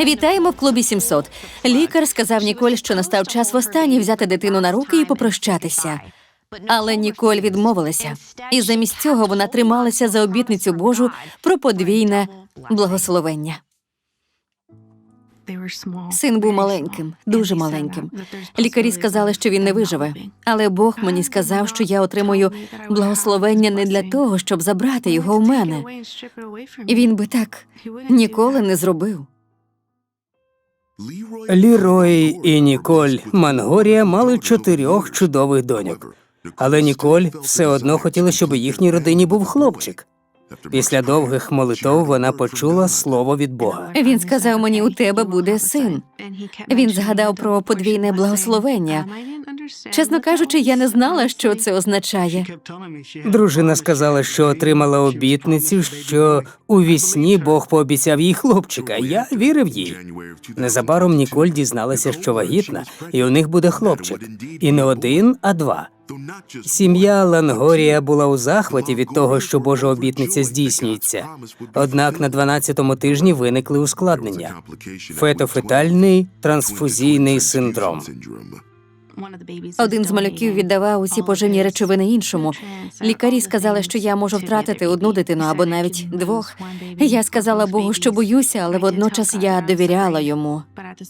Вітаємо в клубі 700. Лікар сказав Ніколь, що настав час востаннє взяти дитину на руки і попрощатися. Але Ніколь відмовилася, і замість цього вона трималася за обітницю Божу про подвійне благословення. Син був маленьким, дуже маленьким. Лікарі сказали, що він не виживе. Але Бог мені сказав, що я отримую благословення не для того, щоб забрати його в мене. І він би так ніколи не зробив. Лірой і Ніколь Мангорія мали чотирьох чудових доньок. Але Ніколь все одно хотіла, щоб у їхній родині був хлопчик. Після довгих молитов вона почула слово від Бога. Він сказав мені, у тебе буде син. Він згадав про подвійне благословення. Чесно кажучи, я не знала, що це означає. Дружина сказала, що отримала обітницю, що у вісні Бог пообіцяв їй хлопчика. Я вірив їй. Незабаром Ніколь дізналася, що вагітна, і у них буде хлопчик. І не один, а два. Сім'я Лангорія була у захваті від того, що Божа обітниця здійснюється. Однак на 12-му тижні виникли ускладнення: фетофетальний трансфузійний синдром. Один з малюків віддавав усі поживні речовини іншому. Лікарі сказали, що я можу втратити одну дитину або навіть двох. Я сказала Богу, що боюся, але водночас я довіряла йому.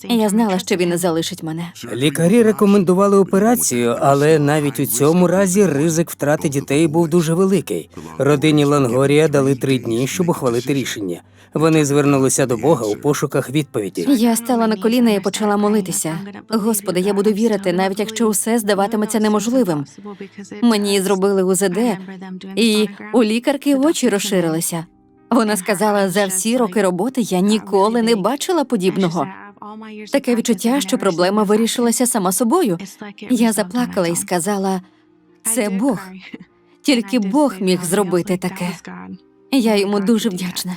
Я знала, що він не залишить мене. Лікарі рекомендували операцію, але навіть у цьому разі ризик втрати дітей був дуже великий. Родині Лангорія дали три дні, щоб ухвалити рішення. Вони звернулися до Бога у пошуках відповіді. Я стала на коліна і почала молитися. Господи, я буду вірити, навіть якщо все здаватиметься неможливим. Мені зробили УЗД, і у лікарки очі розширилися. Вона сказала, за всі роки роботи я ніколи не бачила подібного. Таке відчуття, що проблема вирішилася сама собою. Я заплакала і сказала: це Бог. Тільки Бог міг зробити таке. Я йому дуже вдячна.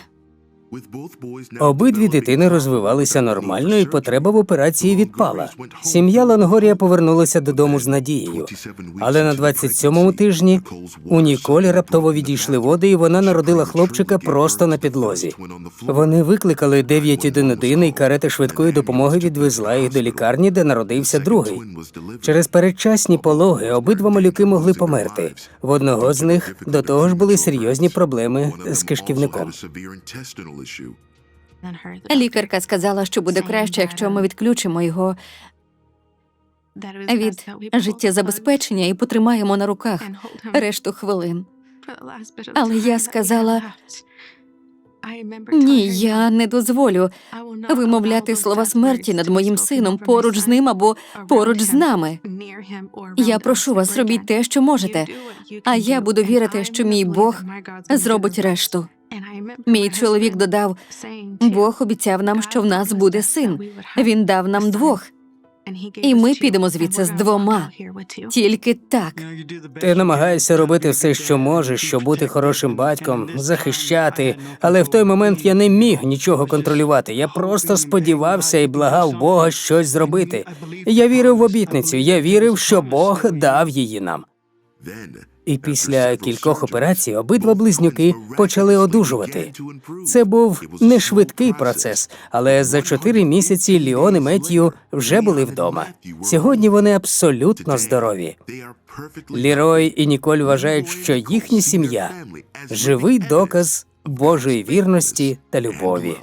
Обидві дитини розвивалися нормально, і потреба в операції відпала. Сім'я Лангорія повернулася додому з надією. Але на 27-му тижні у Ніколі раптово відійшли води, і вона народила хлопчика просто на підлозі. Вони викликали 911 і карета швидкої допомоги відвезла їх до лікарні, де народився другий. Через передчасні пологи обидва малюки могли померти. В одного з них до того ж були серйозні проблеми з кишківником. Лікарка сказала, що буде краще, якщо ми відключимо його від життєзабезпечення і потримаємо на руках решту хвилин. Але я сказала, Ні, я не дозволю вимовляти слова смерті над моїм сином поруч з ним або поруч з нами. Я прошу вас, робіть те, що можете, а я буду вірити, що мій Бог зробить решту. Мій чоловік додав: Бог обіцяв нам, що в нас буде син. Він дав нам двох, і ми підемо звідси з двома. Тільки так. Ти намагаєшся робити все, що можеш, щоб бути хорошим батьком, захищати. Але в той момент я не міг нічого контролювати. Я просто сподівався і благав Бога щось зробити. Я вірив в обітницю. Я вірив, що Бог дав її нам. І після кількох операцій обидва близнюки почали одужувати. Це був не швидкий процес, але за чотири місяці Ліон і Меттію вже були вдома. Сьогодні вони абсолютно здорові. Лірой і Ніколь вважають, що їхня сім'я живий доказ Божої вірності та любові.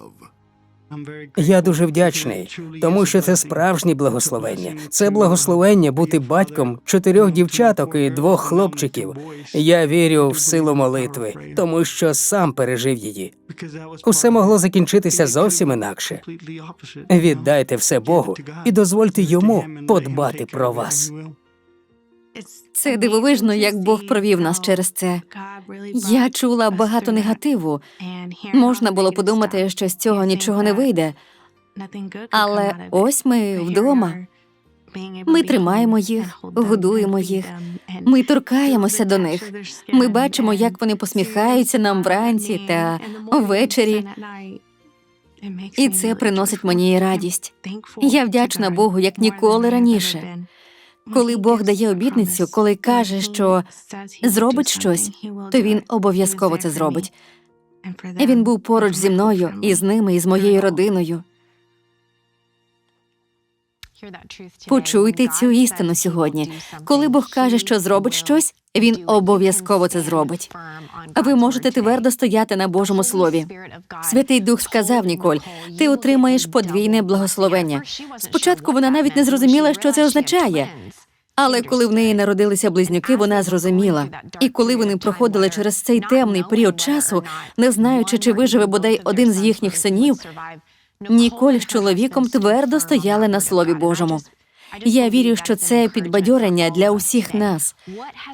Я дуже вдячний, тому що це справжнє благословення. Це благословення бути батьком чотирьох дівчаток і двох хлопчиків. Я вірю в силу молитви, тому що сам пережив її. Усе могло закінчитися зовсім інакше. Віддайте все Богу і дозвольте йому подбати про вас. Це дивовижно, як Бог провів нас через це. Я чула багато негативу. Можна було подумати, що з цього нічого не вийде. Але ось ми вдома. Ми тримаємо їх, годуємо їх. Ми торкаємося до них. Ми бачимо, як вони посміхаються нам вранці та ввечері. І це приносить мені радість. Я вдячна Богу, як ніколи раніше. Коли Бог дає обітницю, коли каже, що зробить щось, то він обов'язково це зробить. Він був поруч зі мною, і з ними, і з моєю родиною. Почуйте цю істину сьогодні. Коли Бог каже, що зробить щось, він обов'язково це зробить. А ви можете твердо стояти на Божому слові. Святий Дух сказав Ніколь, ти отримаєш подвійне благословення. Спочатку вона навіть не зрозуміла, що це означає. Але коли в неї народилися близнюки, вона зрозуміла. І коли вони проходили через цей темний період часу, не знаючи, чи виживе бодай один з їхніх синів, Ніколь з чоловіком твердо стояли на слові Божому. Я вірю, що це підбадьорення для усіх нас.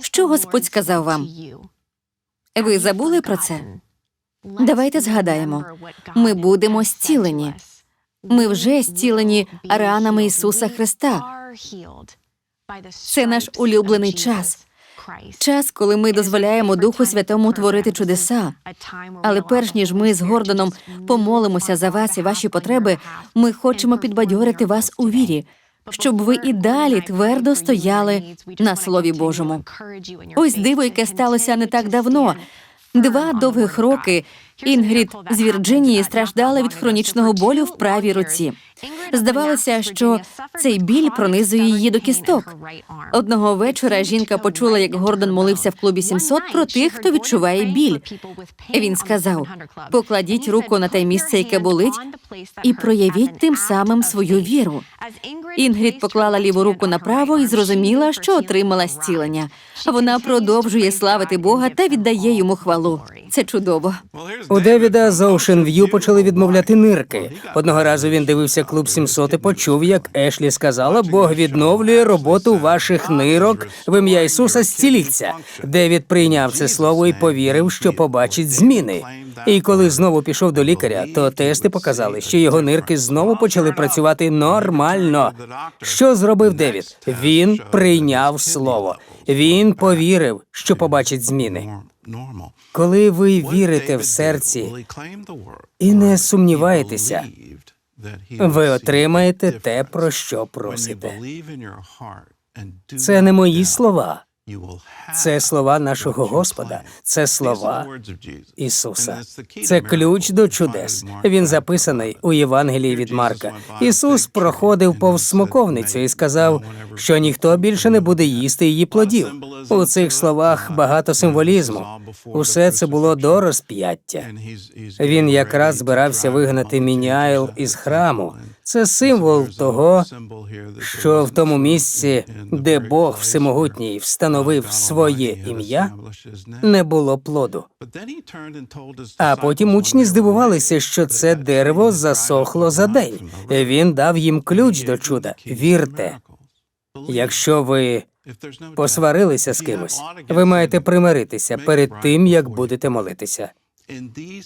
Що Господь сказав вам? Ви забули про це? Давайте згадаємо. Ми будемо зцілені. Ми вже зцілені ранами Ісуса Христа. Це наш улюблений час. Час, коли ми дозволяємо Духу Святому творити чудеса. Але перш ніж ми з Гордоном помолимося за вас і ваші потреби, ми хочемо підбадьорити вас у вірі, щоб ви і далі твердо стояли на Слові Божому. Ось диво, яке сталося не так давно. Два довгих роки Інгрід з Вірджинії страждала від хронічного болю в правій руці. Здавалося, що цей біль пронизує її до кісток. Одного вечора жінка почула, як Гордон молився в клубі 700 про тих, хто відчуває біль. Він сказав: покладіть руку на те місце, яке болить, і проявіть тим самим свою віру. Інгрід поклала ліву руку на праву і зрозуміла, що отримала зцілення. Вона продовжує славити Бога та віддає йому хвалу. Це чудово. У Девіда з Ocean View почали відмовляти нирки. Одного разу він дивився клуб 700 і почув, як Ешлі сказала, Бог відновлює роботу ваших нирок в ім'я Ісуса зціліться. Девід прийняв це слово і повірив, що побачить зміни. І коли знову пішов до лікаря, то тести показали, що його нирки знову почали працювати нормально. Що зробив Девід? Він прийняв слово. Він повірив, що побачить зміни. Коли ви вірите в серці і не сумніваєтеся, ви отримаєте те, про що просите. Це не мої слова, це слова нашого Господа, це слова Ісуса. Це ключ до чудес. Він записаний у Євангелії від Марка. Ісус проходив повз смоковницю і сказав, що ніхто більше не буде їсти її плодів. У цих словах багато символізму. Усе це було до розп'яття. Він якраз збирався вигнати міняйл із храму. Це символ того, що в тому місці, де Бог Всемогутній встановив своє ім'я, не було плоду. А потім учні здивувалися, що це дерево засохло за день. Він дав їм ключ до чуда. Вірте, якщо ви посварилися з кимось, ви маєте примиритися перед тим, як будете молитися.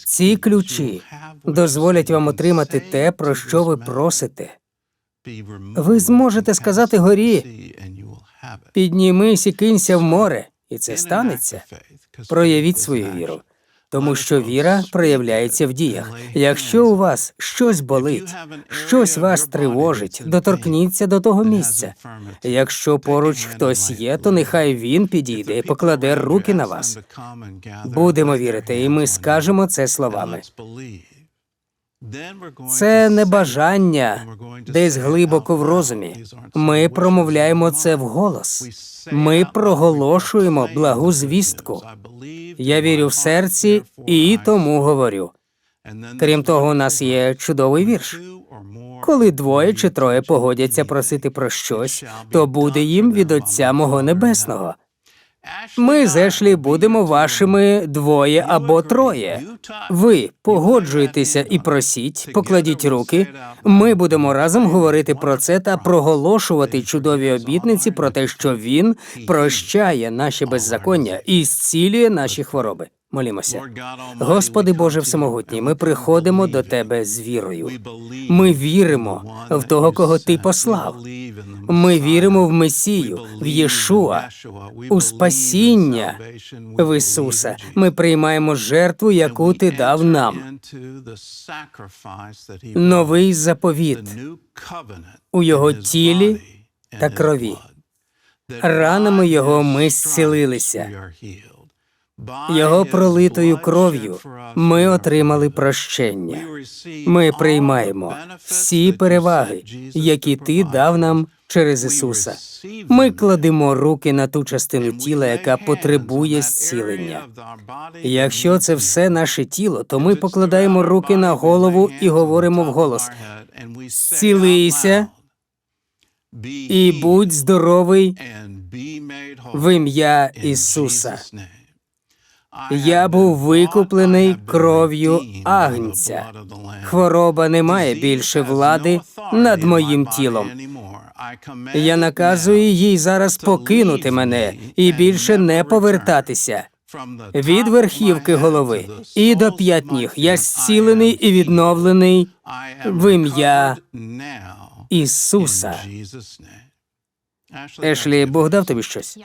Ці ключі дозволять вам отримати те, про що ви просите. Ви зможете сказати горі, піднімись і кинься в море, і це станеться. Проявіть свою віру, тому що віра проявляється в діях. Якщо у вас щось болить, щось вас тривожить, доторкніться до того місця. Якщо поруч хтось є, то нехай він підійде і покладе руки на вас. Будемо вірити, і ми скажемо це словами. Це не бажання десь глибоко в розумі. Ми промовляємо це вголос. Ми проголошуємо благу звістку. Я вірю в серці і тому говорю. Крім того, у нас є чудовий вірш. Коли двоє чи троє погодяться просити про щось, то буде їм від Отця мого Небесного. Ми з Ешлі будемо вашими двоє або троє. Ви погоджуєтеся і просіть, покладіть руки. Ми будемо разом говорити про це та проголошувати чудові обітниці про те, що він прощає наші беззаконня і зцілює наші хвороби. Молімося. Господи Боже Всемогутній, ми приходимо до Тебе з вірою. Ми віримо в того, кого Ти послав. Ми віримо в Месію, в Єшуа, у спасіння в Ісуса. Ми приймаємо жертву, яку Ти дав нам. Новий заповіт у Його тілі та крові. Ранами Його ми зцілилися. Його пролитою кров'ю ми отримали прощення. Ми приймаємо всі переваги, які ти дав нам через Ісуса. Ми кладемо руки на ту частину тіла, яка потребує зцілення. Якщо це все наше тіло, то ми покладаємо руки на голову і говоримо вголос: «Зцілися і будь здоровий в ім'я Ісуса. Я був викуплений кров'ю агнця. Хвороба не має більше влади над моїм тілом. Я наказую їй зараз покинути мене і більше не повертатися. Від верхівки голови і до п'ят ніг я зцілений і відновлений в ім'я Ісуса. Ешлі, Бог дав тобі щось?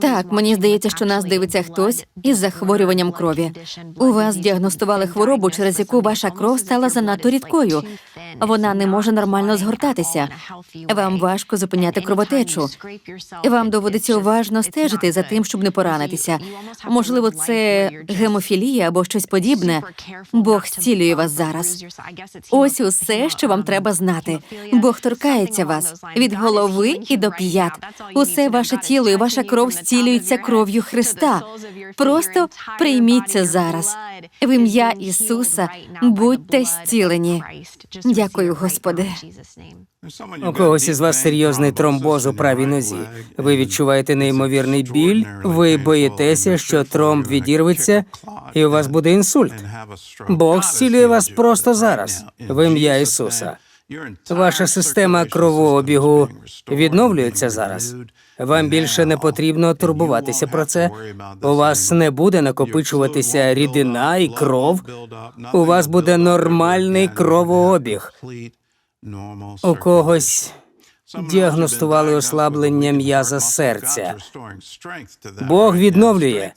Так, мені здається, що нас дивиться хтось із захворюванням крові. У вас діагностували хворобу, через яку ваша кров стала занадто рідкою. Вона не може нормально згортатися. Вам важко зупиняти кровотечу. Вам доводиться уважно стежити за тим, щоб не поранитися. Можливо, це гемофілія або щось подібне. Бог зцілює вас зараз. Ось усе, що вам треба знати. Бог торкається вас від голови і до п'ят. Усе ваше тіло і ваша кров зцілюється кров'ю Христа. Просто прийміть це зараз. В ім'я Ісуса будьте зцілені. Дякую, Господи. У когось із вас серйозний тромбоз у правій нозі. Ви відчуваєте неймовірний біль, ви боїтеся, що тромб відірветься, і у вас буде інсульт. Бог зцілює вас просто зараз, в ім'я Ісуса. Ваша система кровообігу відновлюється зараз. Вам більше не потрібно турбуватися про це. У вас не буде накопичуватися рідина і кров. У вас буде нормальний кровообіг. У когось діагностували ослаблення м'яза серця. Бог відновлює.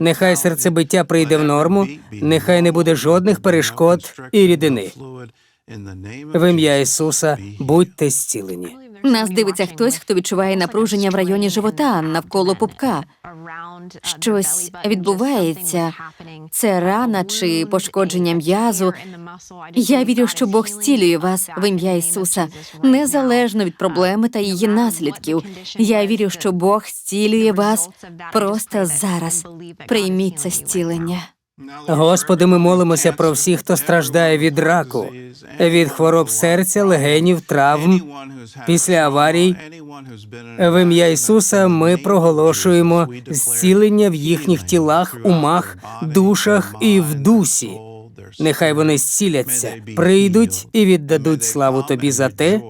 Нехай серцебиття прийде в норму, нехай не буде жодних перешкод і рідини. В ім'я Ісуса будьте зцілені. Нас дивиться хтось, хто відчуває напруження в районі живота навколо пупка. Щось відбувається. Це рана чи пошкодження м'язу. Я вірю, що Бог зцілює вас в ім'я Ісуса, незалежно від проблеми та її наслідків. Я вірю, що Бог зцілює вас просто зараз. Прийміть це зцілення. Господи, ми молимося про всіх, хто страждає від раку, від хвороб серця, легенів, травм. Після аварій в ім'я Ісуса ми проголошуємо зцілення в їхніх тілах, умах, душах і в дусі. Нехай вони зціляться, прийдуть і віддадуть славу тобі за те,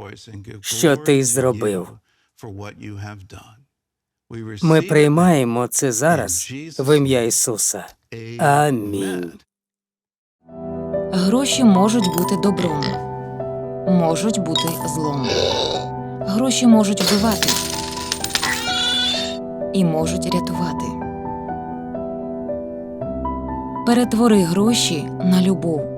що ти зробив. Ми приймаємо це зараз в ім'я Ісуса. Амінь. Гроші можуть бути добром, можуть бути злом. Гроші можуть вбивати і можуть рятувати. Перетвори гроші на любов.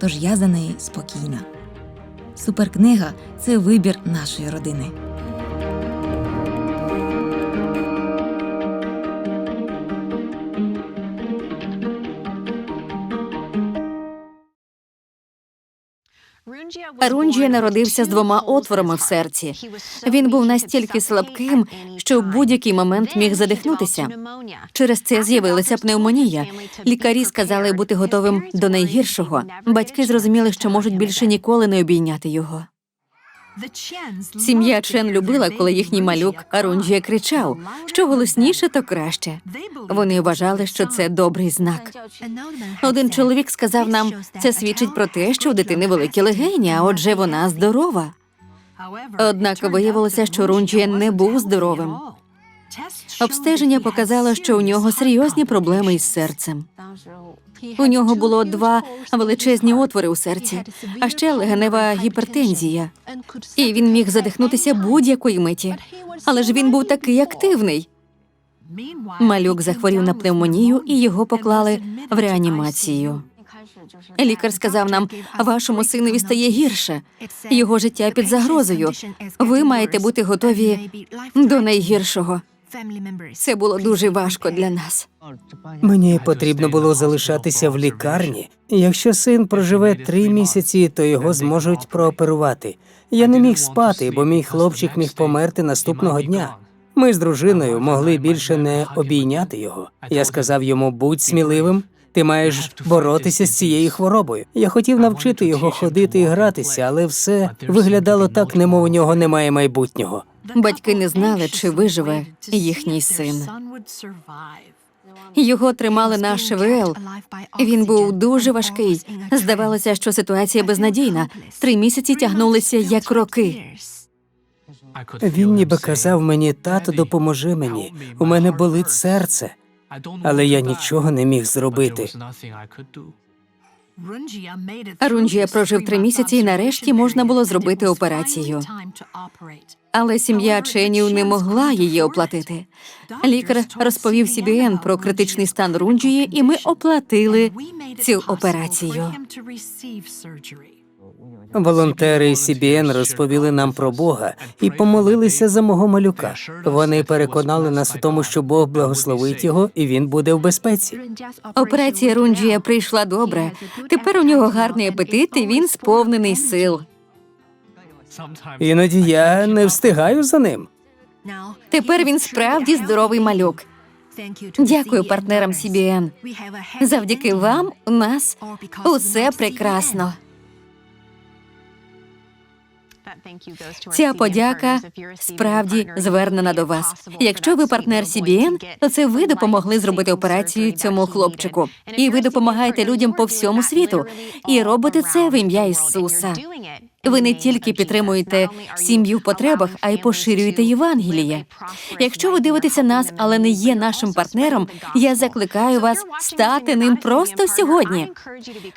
тож я за неї спокійна. Суперкнига це вибір нашої родини. Арунджія народився з двома отворами в серці. Він був настільки слабким, що в будь-який момент міг задихнутися. Через це з'явилася пневмонія. Лікарі сказали бути готовим до найгіршого. Батьки зрозуміли, що можуть більше ніколи не обійняти його. Сім'я Чен любила, коли їхній малюк Арунджія кричав: що голосніше, то краще. Вони вважали, що це добрий знак. Один чоловік сказав нам, це свідчить про те, що у дитини великі легені, а отже, вона здорова. Однак виявилося, що Рунджі не був здоровим. Обстеження показало, що у нього серйозні проблеми із серцем. У нього було два величезні отвори у серці, а ще легенева гіпертензія. І він міг задихнутися будь-якої миті. Але ж він був такий активний. Малюк захворів на пневмонію і його поклали в реанімацію. Лікар сказав нам, вашому синові стає гірше. Його життя під загрозою. Ви маєте бути готові до найгіршого. Це було дуже важко для нас. Мені потрібно було залишатися в лікарні. Якщо син проживе три місяці, то його зможуть прооперувати. Я не міг спати, бо мій хлопчик міг померти наступного дня. Ми з дружиною могли більше не обійняти його. Я сказав йому: будь сміливим. Ти маєш боротися з цією хворобою. Я хотів навчити його ходити і гратися, але все виглядало так, немов у нього немає майбутнього. Батьки не знали, чи виживе їхній син. Його тримали на ШВЛ. Він був дуже важкий. Здавалося, що ситуація безнадійна. Три місяці тягнулися як роки. Він ніби казав мені, тато, допоможи мені. У мене болить серце. але я нічого не міг зробити. Рунджія прожив три місяці, і нарешті можна було зробити операцію. Але сім'я Ченів не могла її оплатити. Лікар розповів CBN про критичний стан Рунджії, і ми оплатили цю операцію. Волонтери CBN розповіли нам про Бога і помолилися за мого малюка. Вони переконали нас у тому, що Бог благословить його і він буде в безпеці. Операція Рунджія прийшла добре. Тепер у нього гарний апетит, і він сповнений сил. Іноді я не встигаю за ним. Тепер він справді здоровий малюк. Дякую партнерам CBN. Завдяки вам у нас усе прекрасно. Ця подяка справді звернена до вас. Якщо ви партнер CBN, то це ви допомогли зробити операцію цьому хлопчику, і ви допомагаєте людям по всьому світу. І робите це в ім'я Ісуса. Ви не тільки підтримуєте сім'ю в потребах, а й поширюєте Євангеліє. Якщо ви дивитеся нас, але не є нашим партнером, я закликаю вас стати ним просто сьогодні.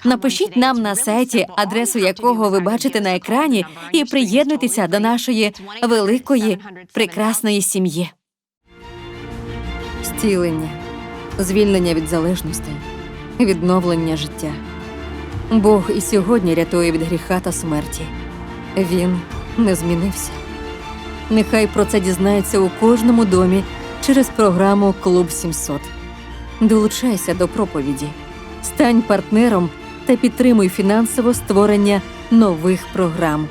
Напишіть нам на сайті, адресу якого ви бачите на екрані, і приєднуйтеся до нашої великої прекрасної сім'ї. Стілення, звільнення від залежностей, відновлення життя. Бог і сьогодні рятує від гріха та смерті. Він не змінився. Нехай про це дізнається у кожному домі через програму Клуб 700. Долучайся до проповіді, стань партнером та підтримуй фінансово створення нових програм.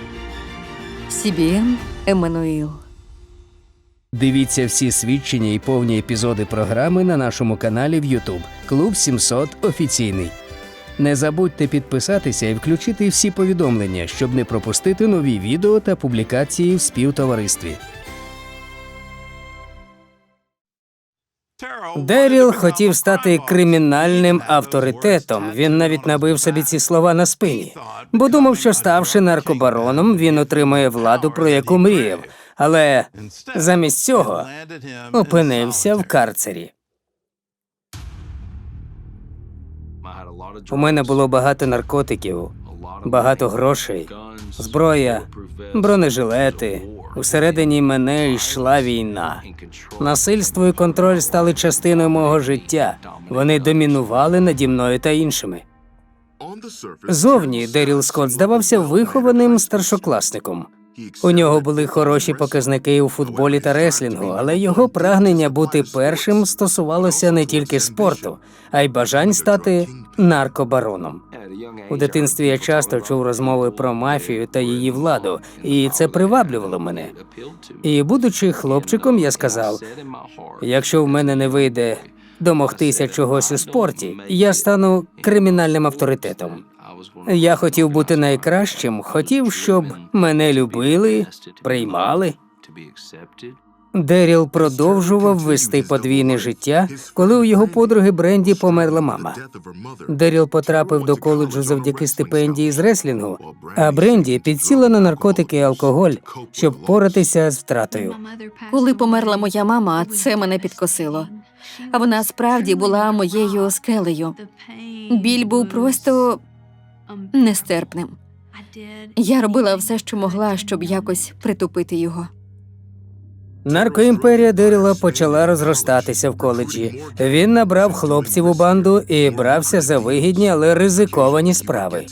CBN Еммануїл. Дивіться всі свідчення і повні епізоди програми на нашому каналі в YouTube Клуб 700 офіційний. Не забудьте підписатися і включити всі повідомлення, щоб не пропустити нові відео та публікації в співтоваристві. Деріл хотів стати кримінальним авторитетом. Він навіть набив собі ці слова на спині, бо думав, що ставши наркобароном, він отримає владу, про яку мріяв. Але замість цього опинився в карцері. У мене було багато наркотиків, багато грошей, зброя, бронежилети. Усередині мене йшла війна. Насильство і контроль стали частиною мого життя. Вони домінували наді мною та іншими. Зовні Деріл Скотт здавався вихованим старшокласником. У нього були хороші показники у футболі та реслінгу, але його прагнення бути першим стосувалося не тільки спорту, а й бажань стати наркобароном. У дитинстві я часто чув розмови про мафію та її владу, і це приваблювало мене. І, будучи хлопчиком, я сказав: якщо в мене не вийде домогтися чогось у спорті, я стану кримінальним авторитетом. Я хотів бути найкращим, хотів, щоб мене любили, приймали. Деріл продовжував вести подвійне життя, коли у його подруги Бренді померла мама. Деріл потрапив до коледжу завдяки стипендії з реслінгу, а Бренді підсіла на наркотики і алкоголь, щоб поратися з втратою. Коли померла моя мама, це мене підкосило. А вона справді була моєю скелею. Біль був просто нестерпним. Я робила все, що могла, щоб якось притупити його. Наркоімперія Деріла почала розростатися в коледжі. Він набрав хлопців у банду і брався за вигідні, але ризиковані справи.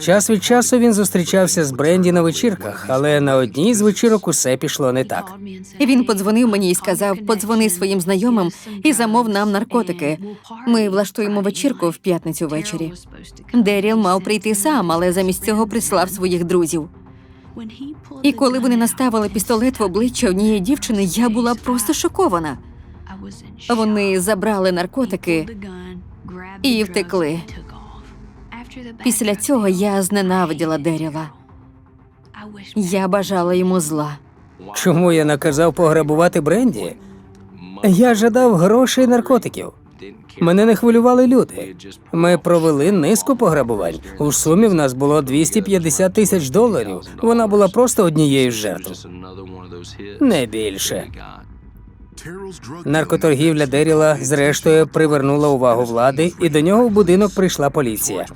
Час від часу він зустрічався з Бренді на вечірках, але на одній з вечірок усе пішло не так. Він подзвонив мені і сказав: подзвони своїм знайомим і замов нам наркотики. Ми влаштуємо вечірку в п'ятницю ввечері. Деріл мав прийти сам, але замість цього прислав своїх друзів. І коли вони наставили пістолет в обличчя однієї дівчини, я була просто шокована. Вони забрали наркотики і втекли. Після цього я зненавиділа Деріла. Я бажала йому зла. Чому я наказав пограбувати Бренді? Я жадав грошей і наркотиків. Мене не хвилювали люди. Ми провели низку пограбувань. У сумі в нас було 250 тисяч доларів. Вона була просто однією з жертв. Не більше. Наркоторгівля Деріла зрештою привернула увагу влади, і до нього в будинок прийшла поліція.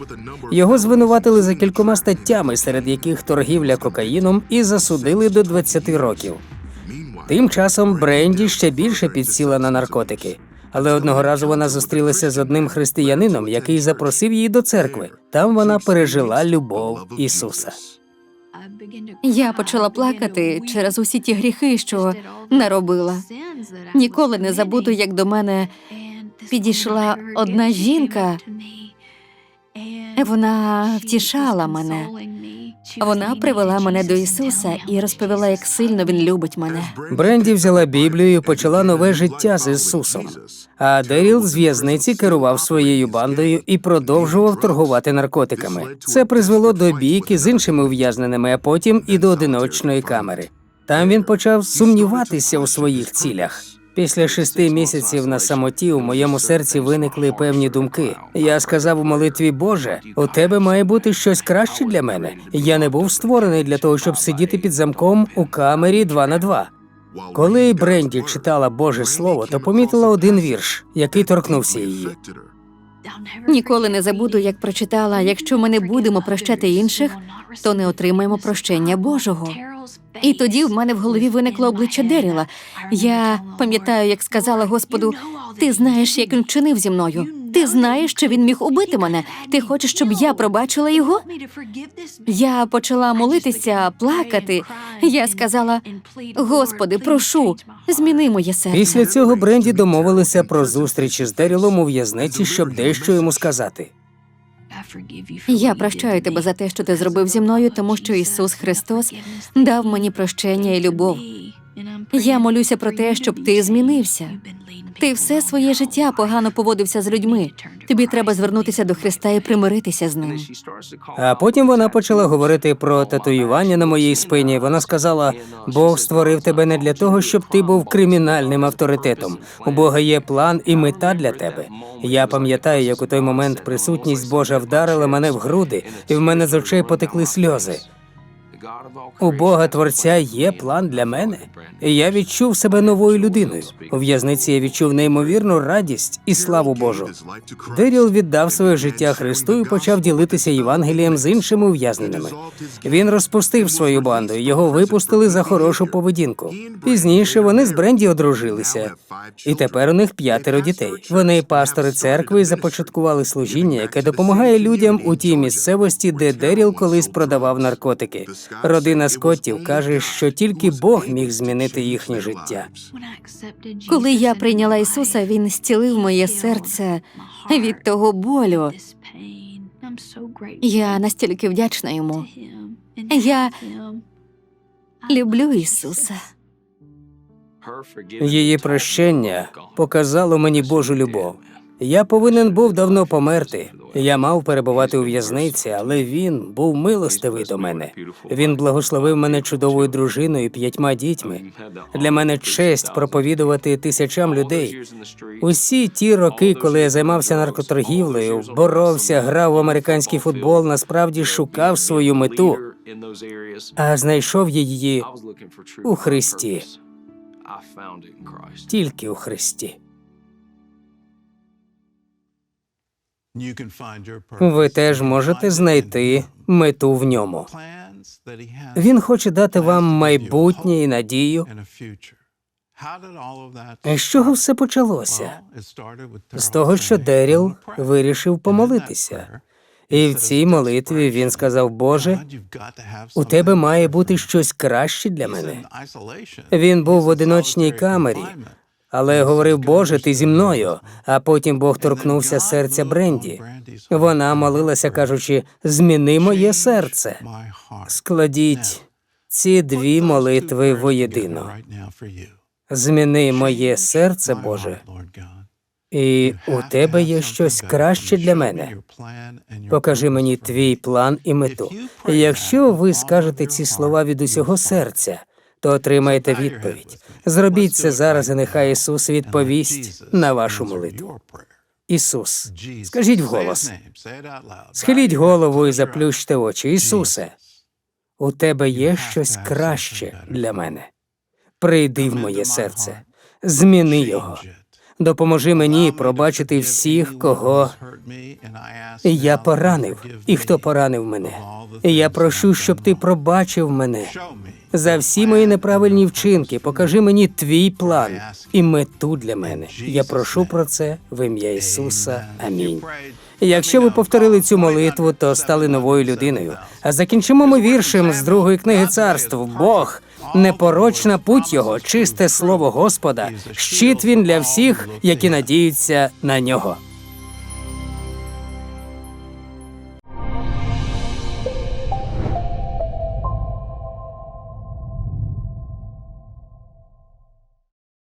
Його звинуватили за кількома статтями, серед яких торгівля кокаїном, і засудили до 20 років. Тим часом Бренді ще більше підсіла на наркотики. Але одного разу вона зустрілася з одним християнином, який запросив її до церкви. Там вона пережила любов Ісуса. Я почала плакати через усі ті гріхи, що наробила. Ніколи не забуду, як до мене підійшла одна жінка. Вона втішала мене. Вона привела мене до Ісуса і розповіла, як сильно він любить мене. Бренді взяла Біблію і почала нове життя з Ісусом. А Деріл з в'язниці керував своєю бандою і продовжував торгувати наркотиками. Це призвело до бійки з іншими ув'язненими, а потім і до одиночної камери. Там він почав сумніватися у своїх цілях. Після шести місяців на самоті у моєму серці виникли певні думки. Я сказав у молитві Боже, у тебе має бути щось краще для мене. Я не був створений для того, щоб сидіти під замком у камері 2 на 2. Коли Бренді читала Боже Слово, то помітила один вірш, який торкнувся її. Ніколи не забуду, як прочитала: якщо ми не будемо прощати інших, то не отримаємо прощення Божого. І тоді в мене в голові виникло обличчя Деріла. Я пам'ятаю, як сказала Господу: ти знаєш, як він вчинив зі мною. Ти знаєш, що він міг убити мене. Ти хочеш, щоб я пробачила його? Я почала молитися, плакати. Я сказала: Господи, прошу, зміни моє серце. Після цього Бренді домовилися про зустріч із Дерілом у в'язниці, щоб дещо йому сказати. Я прощаю тебе за те, що ти зробив зі мною, тому що Ісус Христос дав мені прощення і любов. Я молюся про те, щоб ти змінився. Ти все своє життя погано поводився з людьми. Тобі треба звернутися до Христа і примиритися з ним. А потім вона почала говорити про татуювання на моїй спині. Вона сказала: Бог створив тебе не для того, щоб ти був кримінальним авторитетом. У Бога є план і мета для тебе. Я пам'ятаю, як у той момент присутність Божа вдарила мене в груди, і в мене з очей потекли сльози. У Бога Творця є план для мене, я відчув себе новою людиною. У в'язниці я відчув неймовірну радість і славу Божу. Деріл віддав своє життя Христу і почав ділитися Євангелієм з іншими ув'язненими. Він розпустив свою банду, його випустили за хорошу поведінку. Пізніше вони з Бренді одружилися, і тепер у них п'ятеро дітей. Вони пастори церкви започаткували служіння, яке допомагає людям у тій місцевості, де Деріл колись продавав наркотики. Родина Скоттів каже, що тільки Бог міг змінити їхнє життя. Коли я прийняла Ісуса, Він зцілив моє серце від того болю. Я настільки вдячна йому. Я люблю Ісуса. Її прощення показало мені Божу любов. Я повинен був давно померти. Я мав перебувати у в'язниці, але він був милостивий до мене. Він благословив мене чудовою дружиною і п'ятьма дітьми. Для мене честь проповідувати тисячам людей. Усі ті роки, коли я займався наркоторгівлею, боровся, грав в американський футбол, насправді шукав свою мету, а знайшов її у Христі, тільки у Христі. Ви теж можете знайти мету в ньому. Він хоче дати вам майбутнє і надію. З чого все почалося? З того, що Деріл вирішив помолитися. І в цій молитві він сказав: Боже, у тебе має бути щось краще для мене. Він був в одиночній камері, але говорив, Боже, ти зі мною. А потім Бог торкнувся серця Бренді. Вона молилася, кажучи: зміни моє серце. Складіть ці дві молитви воєдино. Зміни моє серце, Боже, і у тебе є щось краще для мене. Покажи мені твій план і мету. Якщо ви скажете ці слова від усього серця, то отримаєте відповідь. Зробіть це зараз, і нехай Ісус відповість на вашу молитву. Ісус, скажіть вголос. Схиліть голову і заплющте очі. Ісусе, у тебе є щось краще для мене. Прийди в моє серце, зміни його. Допоможи мені пробачити всіх, кого я поранив, і хто поранив мене. І я прошу, щоб ти пробачив мене за всі мої неправильні вчинки. Покажи мені твій план і мету для мене. Я прошу про це в ім'я Ісуса. Амінь. Якщо ви повторили цю молитву, то стали новою людиною. А закінчимо ми віршем з другої книги царств. Бог непорочна путь його, чисте слово Господа, щит він для всіх, які надіються на нього.